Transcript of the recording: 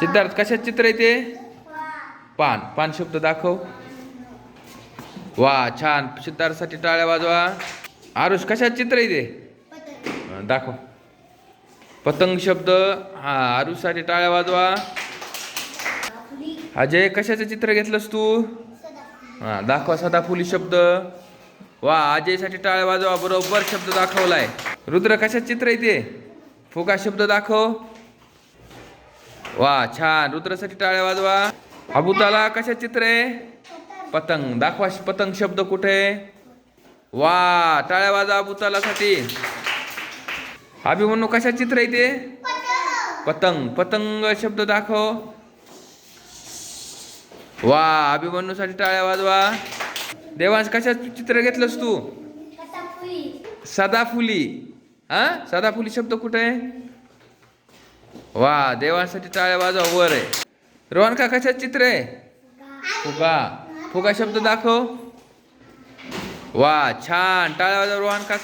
सिद्धार्थ कशात चित्र आहे ते? पान. पान शब्द दाखव. वा छान. सिद्धार्थसाठी टाळ्या वाजवा. आरुष कशात चित्र आहे ते? हं, दाखव. पतंग शब्द. हा आरुषसाठी टाळ्या वाजवा. अजय कशाचं चित्र घेतलंस तू? हा दाखवा सदाफुली शब्द. वा अजयसाठी टाळ्या वाजवा. बरोबर शब्द दाखवलाय. रुद्र कशात चित्र आहे ते? फुगा शब्द दाखव. वा छान. रुद्रसाठी टाळ्या वाजवा. अबुताला कशात चित्र? आहे पतंग. दाखवा पतंग शब्द कुठे? वा टाळ्या वाजवा अबुतालासाठी अभिमन्यू कशात चित्र आहे ते पतंग. पतंग शब्द दाखव. वा अभिमन्यूसाठी टाळ्या वाजवा. देवांश कशात चित्र घेतलंस तू? सदाफुली. हा? सदाफुली शब्द कुठे? आहे वा देवांसाठी टाळ्या वाजवा वर आहे. रोहन का कशात चित्र आहे? फुगा. फुगा शब्द दाखव. वा छान. टाळ्या वाजवा रोहन का